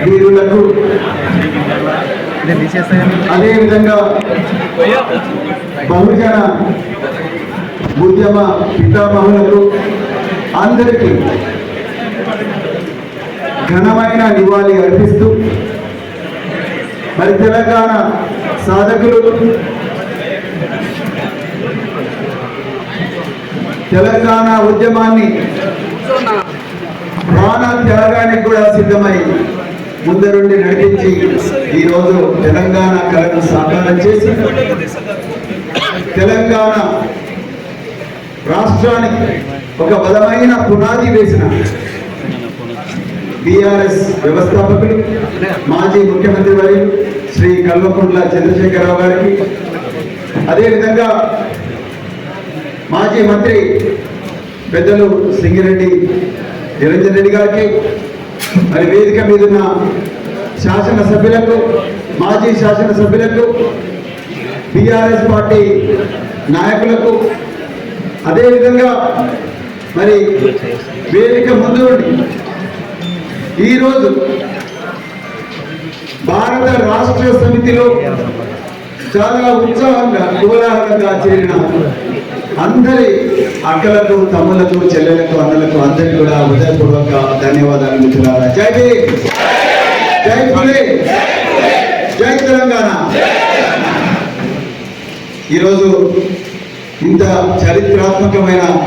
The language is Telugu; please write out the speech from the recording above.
వీరులకు అదేవిధంగా బహుజన ఉద్యమ పితామహులకు అందరికీ ఘనమైన నివాళి అర్పిస్తూ మరి తెలంగాణ సాధకులు తెలంగాణ ఉద్యమాన్ని ప్రాణ త్యాగానికి కూడా సిద్ధమై ముందరుండి నడిపించి ఈరోజు తెలంగాణ కళను సాకారం చేసి తెలంగాణ రాష్ట్రానికి ఒక బలమైన పునాది వేసిన బీఆర్ఎస్ వ్యవస్థాపకులు మాజీ ముఖ్యమంత్రి వారి శ్రీ కల్వకుంట్ల చంద్రశేఖరరావు గారికి అదేవిధంగా మాజీ మంత్రి పెద్దలు సింగిరెడ్డి నిరంజన్ రెడ్డి గారికి మరి వేదిక మీద ఉన్న శాసనసభ్యులకు మాజీ శాసనసభ్యులకు బీఆర్ఎస్ పార్టీ నాయకులకు అదేవిధంగా మరి వేదిక ముందు ఈరోజు భారత రాష్ట్ర సమితిలో చాలా ఉత్సాహంగా కోలాహలంగా చేరిన అందరి అక్కలకు తమ్ములకు చెల్లెలకు అన్నలకు అందరికి కూడా హృదయపూర్వక ధన్యవాదాలు మిత్రులారా జై భీమ్! జై పులి జై తెలంగాణ! ఈరోజు ఇంత చరిత్రాత్మకమైన